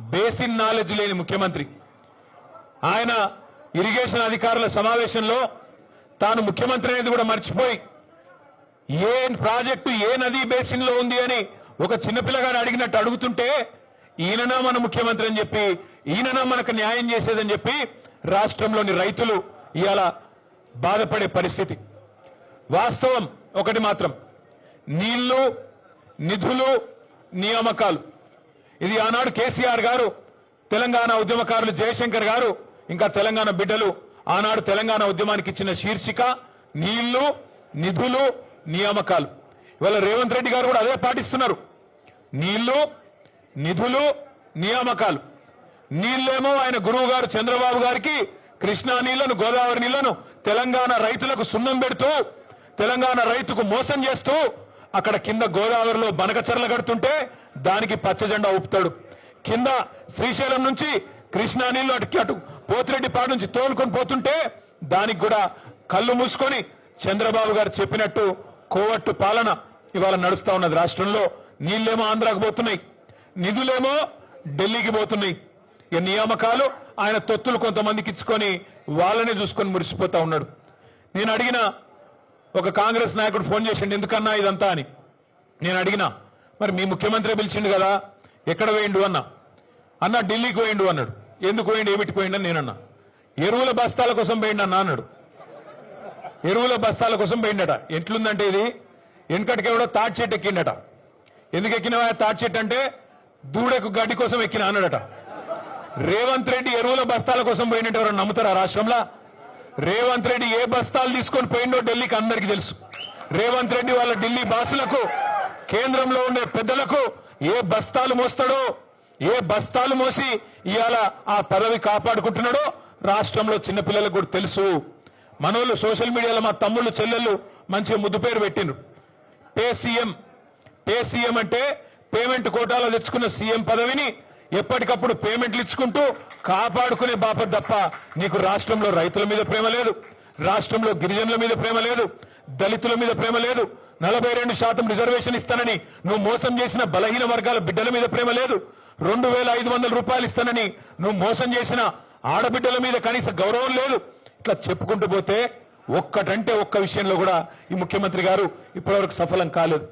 Basin knowledge లేని ముఖ్యమంత్రి. ఆయన ఇరిగేషన్ అధికారుల సమావేశంలో తాను ముఖ్యమంత్రి అనేది కూడా మర్చిపోయి ఏ ప్రాజెక్టు ఏ నదీ బేసిన్లో ఉంది అని ఒక చిన్నపిల్లగాడు అడిగినట్టు అడుగుతుంటే ఈయననా మన ముఖ్యమంత్రి అని చెప్పి ఈయననా మనకు న్యాయం చేసేదని చెప్పి రాష్ట్రంలోని రైతులు ఇవాళ బాధపడే పరిస్థితి. వాస్తవం ఒకటి మాత్రం నీళ్ళు నిధులు నియామకాలు. ఇది ఆనాడు కేసీఆర్ గారు తెలంగాణ ఉద్యమకారులు జయశంకర్ గారు ఇంకా తెలంగాణ బిడ్డలు ఆనాడు తెలంగాణ ఉద్యమానికి ఇచ్చిన శీర్షిక నీళ్ళు నిధులు నియామకాలు. ఇవాళ రేవంత్ రెడ్డి గారు కూడా అదే పాటిస్తున్నారు. నీళ్ళు నిధులు నియామకాలు. నీళ్ళేమో ఆయన గురువు గారు చంద్రబాబు గారికి కృష్ణా నీళ్ళను గోదావరి నీళ్ళను తెలంగాణ రైతులకు సున్నం పెడుతూ తెలంగాణ రైతుకు మోసం చేస్తూ అక్కడ కింద గోదావరిలో బనకచర్ల కడుతుంటే దానికి పచ్చ జెండా ఊపుతాడు. కింద శ్రీశైలం నుంచి కృష్ణా నీళ్ళు అటు అటు పోతిరెడ్డిపాడు నుంచి తోలుకొని పోతుంటే దానికి కూడా కళ్ళు మూసుకొని చంద్రబాబు గారు చెప్పినట్టు కోవట్టు పాలన ఇవాళ నడుస్తా ఉన్నది. రాష్ట్రంలో నీళ్ళేమో ఆంధ్రాకు పోతున్నాయి. నిధులేమో ఢిల్లీకి పోతున్నాయి. ఈ నియామకాలు ఆయన తొత్తులు కొంతమందికి ఇచ్చుకొని వాళ్ళనే చూసుకొని మురిసిపోతా ఉన్నాడు. నేను అడిగిన ఒక కాంగ్రెస్ నాయకుడు ఫోన్ చేసిండు ఎందుకన్నా ఇదంతా? అని. నేను అడిగినా మరి మీ ముఖ్యమంత్రి పిలిచిండు కదా ఎక్కడ పోయిండు అన్నా? అన్న ఢిల్లీకి పోయిండు అన్నాడు. ఎందుకు పోయిండు ఏమిటి పోయిండు అని నేనన్నా. ఎరువుల బస్తాల కోసం పోయిండు అన్న అన్నాడు. ఎరువుల బస్తాల కోసం పోయిండట. ఎట్లుందంటే ఇది? వెనకటికి ఎవడో తాటి చెట్టు ఎక్కిండట. ఎందుకు ఎక్కినవా? తాటి చెట్టు అంటే దూడకు గడ్డి కోసం ఎక్కిన అన్నాడట. రేవంత్ రెడ్డి ఎరువుల బస్తాల కోసం పోయినట్టు ఎవరైనా నమ్ముతారా రాష్ట్రంలో? రేవంత్ రెడ్డి ఏ బస్తాలు తీసుకొని పోయిండో ఢిల్లీకి అందరికీ తెలుసు. రేవంత్ రెడ్డి వాళ్ళ ఢిల్లీ బాసులకు కేంద్రంలో ఉండే పెద్దలకు ఏ బస్తాలు మోస్తాడో ఏ బస్తాలు మోసి ఇవాళ ఆ పదవి కాపాడుకుంటున్నాడో రాష్ట్రంలో చిన్నపిల్లలకు కూడా తెలుసు. మనోళ్ళు సోషల్ మీడియాలో మా తమ్ముళ్ళు చెల్లెళ్ళు మంచిగా ముద్దు పేరు పెట్టిండ్రు. పే సీఎం పే సీఎం అంటే పేమెంట్ కోటాలో తెచ్చుకున్న సీఎం పదవిని ఎప్పటికప్పుడు పేమెంట్లు ఇచ్చుకుంటూ కాపాడుకునే బాపర్ తప్ప నీకు రాష్ట్రంలో రైతుల మీద ప్రేమ లేదు రాష్ట్రంలో గిరిజనుల మీద ప్రేమ లేదు దళితుల మీద ప్రేమ లేదు నలభై రెండు శాతం రిజర్వేషన్ ఇస్తానని. నువ్వు మోసం చేసిన బలహీన వర్గాల బిడ్డల మీద ప్రేమ లేదు. రెండు వేల ఐదు వందల రూపాయలు ఇస్తానని నువ్వు మోసం చేసిన ఆడబిడ్డల మీద కనీస గౌరవం లేదు. ఇట్లా చెప్పుకుంటూ పోతే ఒక్కటంటే ఒక్క విషయంలో కూడా ఈ ముఖ్యమంత్రి గారు ఇప్పటివరకు సఫలం కాలేదు.